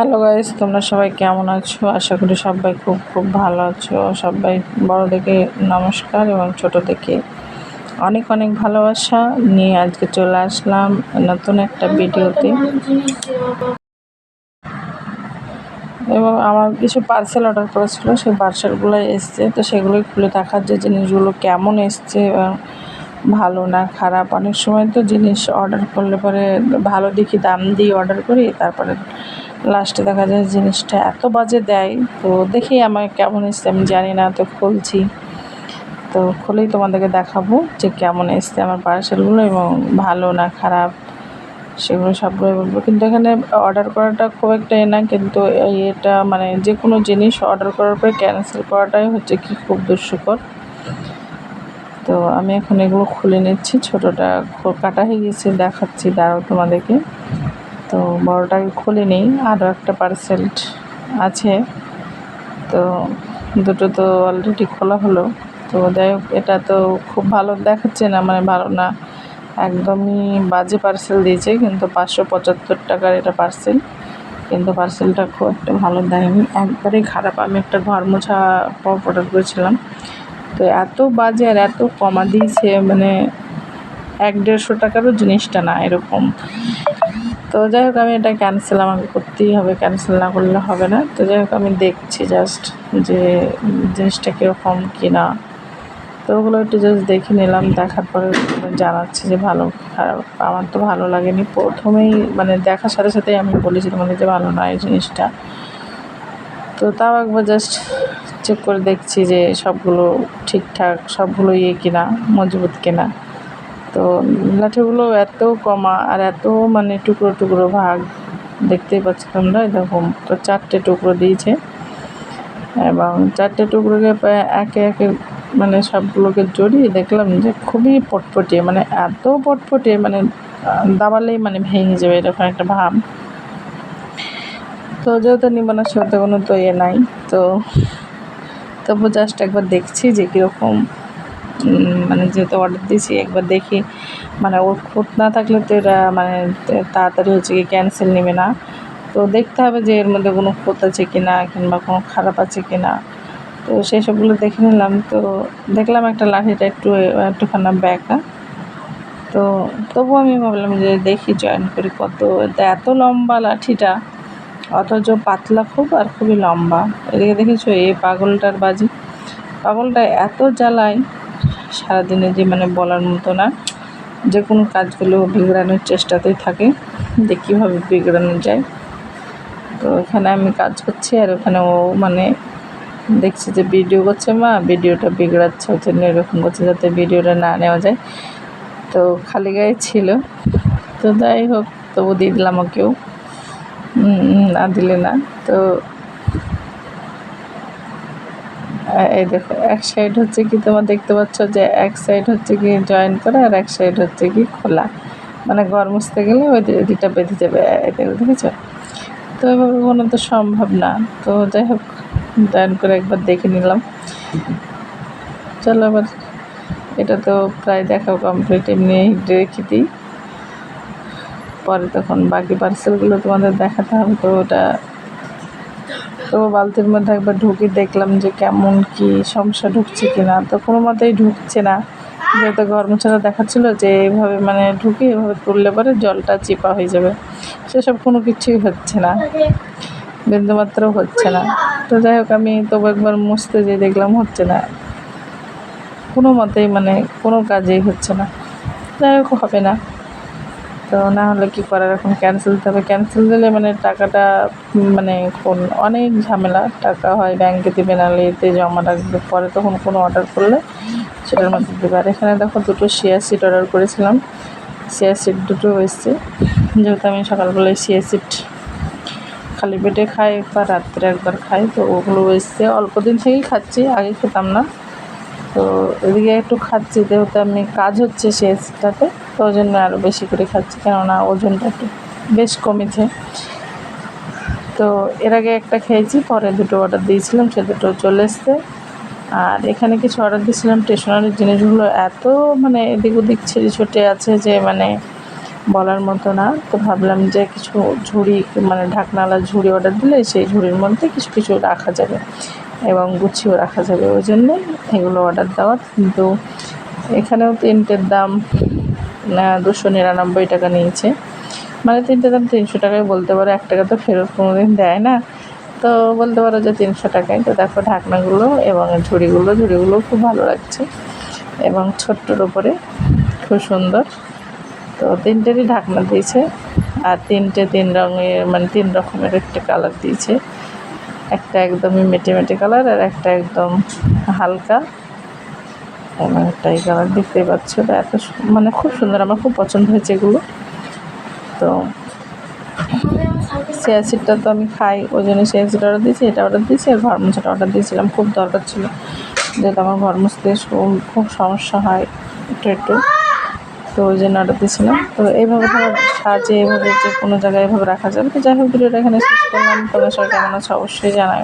Hello guys তোমরা সবাই কেমন আছো? আশা করি সবাই খুব খুব ভালো আছো। সবাই বড় দেখে নমস্কার এবং ছোট দেখে অনেক অনেক ভালোবাসা নিয়ে আজকে চলে আসলাম নতুন একটা ভিডিওতে। এবং আমার কিছু পার্সেল অর্ডার করেছিল, সেই পার্সেলগুলো এসছে। তো সেগুলোই খুলে দেখার যে জিনিসগুলো কেমন এসছে এবং ভালো না খারাপ। অনেক সময় তো জিনিস অর্ডার করলে পরে ভালো দেখি, দাম দিয়ে অর্ডার করি, তারপরে লাস্টে দেখা যায় জিনিসটা এত বাজে দেয়, তো দেখি আমার কেমন এসছে আমি জানি না, তো খুলছি। তো খুলেই তোমাদেরকে দেখাবো যে কেমন এসছে আমার পার্সেলগুলো এবং ভালো না খারাপ, সেগুলো সবগুলোই বলব। কিন্তু এখানে অর্ডার করাটা খুব একটা এ না, কিন্তু এটা মানে যে কোনো জিনিস অর্ডার করার পরে ক্যান্সেল করাটাই হচ্ছে কি খুব দুঃস্বকর তো আমি এখন এগুলো খুলে নিচ্ছি, ছোটোটা কাটা হয়ে গেছে, দেখাচ্ছি, দাঁড়াও তোমাদেরকে। তো বড়োটাকে খুলে নিই আরও একটা পার্সেল আছে। তো দুটো তো অলরেডি খোলা হলো। তো যাই হোক, এটা তো খুব ভালো দেখাচ্ছে না মানে ভালো না। একদমই বাজে পার্সেল দিয়েছে, কিন্তু পাঁচশো পঁচাত্তর টাকার এটা পার্সেল কিন্তু পার্সেলটা খুব একটা ভালো দেয়নি। একবারেই খারাপ। আমি একটা ঘর মোছা পপ অর্ডার করেছিলাম। তো এত বাজে আর এত কমা দিয়েছে মানে এক দেড়শো টাকারও জিনিসটা না এরকম। তো যাই হোক, আমি এটা ক্যান্সেল আমাকে করতেই হবে ক্যান্সেল না করলে হবে না। তো যাই হোক, আমি দেখছি জাস্ট যে জিনিসটা কীরকম কি না তো ওগুলো একটু জাস্ট দেখে নিলাম, দেখার পরে জানাচ্ছি যে ভালো, খারাপ, আমার তো ভালো লাগেনি। প্রথমেই মানে দেখার সাথে সাথেই আমি বলেছি তোমাদের যে ভালো নয় জিনিসটা। তো তাও একবার জাস্ট চেক করে দেখছি যে সবগুলো ঠিকঠাক, সবগুলো ইয়ে কিনা, মজবুত কিনা। তো লাঠিগুলো এত কমা আর এত মানে টুকরো টুকরো ভাগ, দেখতেই পাচ্ছ তোমরা এরকম তো চারটে টুকরো দিয়েছে। এবং চারটে টুকরোকে একে একে মানে সবগুলোকে জড়িয়ে দেখলাম যে খুবই পটপটিয়ে মানে এত পটপটিয়ে মানে দাবালেই মানে ভেঙে যাবে এরকম একটা ভাব। তো যেহেতু নিব সেহেতু কোনো তো ইয়ে নাই, তো তবু জাস্ট একবার দেখছি যে কীরকম মানে যেহেতু অর্ডার দিয়েছি, একবার দেখি। মানে ওর খুঁত না থাকলে তো এরা মানে তাড়াতাড়ি হচ্ছে কি ক্যান্সেল নেবে না। তো দেখতে হবে যে এর মধ্যে কোনো খুঁত আছে কি না কিংবা কোনো খারাপ আছে কি না তো সেই সবগুলো দেখে নিলাম। তো দেখলাম একটা লাঠিটা একটু, একটুখানা ব্যাকা তো তবু আমি ভাবলাম যে দেখি জয়েন করি কত। এত লম্বা লাঠিটা, অথচ পাতলা খুব আর খুবই লম্বা। এদিকে দেখেছ, এই পাগলটার বাজি। পাগলটা এত জ্বালায় সারাদিনে যে মানে বলার মতো না, যে কোনো কাজগুলো বিগড়ানোর চেষ্টাতেই থাকে, যে কীভাবে বিগড়ানো যায়। তো এখানে আমি কাজ করছি আর ওখানে ও মানে দেখছি যে ভিডিও করছে মা, ভিডিওটা বিগড়াচ্ছে, ওই জন্য এরকম করছে যাতে ভিডিওটা না নেওয়া যায়। তো খালি গায়ে ছিল। তো যাই হোক, তবু দিয়ে দিলাম ওকেও না দিলে না। তো এই দেখো, এক সাইড হচ্ছে কি তোমার দেখতে পাচ্ছ যে এক সাইড হচ্ছে কি জয়েন করা আর এক সাইড হচ্ছে কি খোলা। মানে ঘর মুছতে গেলে ওই দুটা বেঁধে যাবে দেখেছ তো এভাবে কোনো তো সম্ভব না। তো যাই হোক জয়েন করে একবার দেখে নিলাম। চলো আবার এটা তো প্রায় দেখাও কমপ্লিট এমনি রেখে দিই। পরে তখন বাকি পার্সেলগুলো তোমাদের দেখাতে হবে, তো ওটা তো বালতির মধ্যে একবার ঢুকে দেখলাম যে কেমন কি সমস্যা ঢুকছে কি না তো কোনো মতেই ঢুকছে না। যেহেতু ঘর মোছাটা দেখাচ্ছিল যে এভাবে মানে ঢুকে এভাবে তুললে পরে জলটা চিপা হয়ে যাবে। সেসব কোনো কিছুই হচ্ছে না। বিন্দুমাত্র হচ্ছে না। তো যাই হোক, আমি তবু একবার মুছতে যেয়ে দেখলাম হচ্ছে না। কোনো মতেই মানে কোনো কাজেই হচ্ছে না। যাই হোক, হবে না। তো না হলে কী করার? এখন ক্যান্সেল দিতে হবে। ক্যান্সেল দিলে মানে টাকাটা মানে কোন, অনেক ঝামেলা। টাকা হয় ব্যাংকে দেবে নাহলে এতে জমা রাখবে। পরে তখন কোনো অর্ডার করলে সেটার মধ্যে দেবে। আর এখানে দেখো দুটো শেয়ার সিট অর্ডার করেছিলাম। শেয়ার সিট দুটো এসছে যেহেতু আমি সকালবেলায় শেয়ার সিট খালি পেটে খাই বা রাত্রে একবার খাই, তো ওগুলো এসছে অল্প দিন থেকেই খাচ্ছি, আগে খেতাম না। তো এদিকে একটু খাচ্ছি। যেহেতু আমি কাজ হচ্ছে শেষটাতে তো ওই জন্য আরও বেশি করে খাচ্ছি, কেননা ওজনটা একটু বেশ কমেছে। তো এর আগে একটা খেয়েছি, পরে দুটো অর্ডার দিয়েছিলাম, সে দুটো চলে এসছে। আর এখানে কিছু অর্ডার দিয়েছিলাম স্টেশনারি জিনিসগুলো এত মানে এদিক ওদিক ছেড়ে ছুটে আছে যে মানে বলার মতো না। তো ভাবলাম যে কিছু ঝুড়ি মানে ঢাকনাওয়ালা ঝুড়ি অর্ডার দিলে সেই ঝুড়ির মধ্যে কিছু কিছু রাখা যাবে এবং গুছিয়েও রাখা যাবে। ওই জন্যে এগুলো অর্ডার দেওয়ার কিন্তু এখানেও তিনটের দাম দুশো নিরানব্বই টাকা নিয়েছে। মানে তিনটে দাম তিনশো টাকায় বলতে পারো, এক টাকা তো ফেরত কোনো দিন দেয় না। তো বলতে পারো যে তিনশো টাকায়। তো দেখো ঢাকনাগুলো এবং ঝুড়িগুলো ঝুড়িগুলো খুব ভালো লাগছে। এবং ছোট্টর ওপরে খুব সুন্দর। তো তিনটেরই ঢাকনা দিয়েছে। আর তিনটে তিন রঙের মানে তিন রকমের একটা কালার দিয়েছে। একটা একদমই মেটে মেটে কালার আর একটা একদম হালকা। এই কালার দেখতেই পাচ্ছ। তো এত মানে খুব সুন্দর, আমার খুব পছন্দ হয়েছে এগুলো। তো শেয়ার সিটটা তো আমি খাই, ওই জন্য শেয়ার সিট অর্ডার দিয়েছি, এটা অর্ডার দিয়েছি, আর ঘর মোছাটা অর্ডার দিয়েছিলাম, খুব দরকার ছিল। যেহেতু আমার ঘর মুছতে খুব সমস্যা হয় একটু একটু। তো ওই জন্য অর্ডার দিয়েছিলাম। তো এইভাবে ধরো সাজে এভাবে যে কোনো জায়গায় এভাবে রাখা যাবে। তো যাই হোক, ভিডিওটা এখানে শেষ করলাম। তোমার সবাই কেমন আছে অবশ্যই জানাই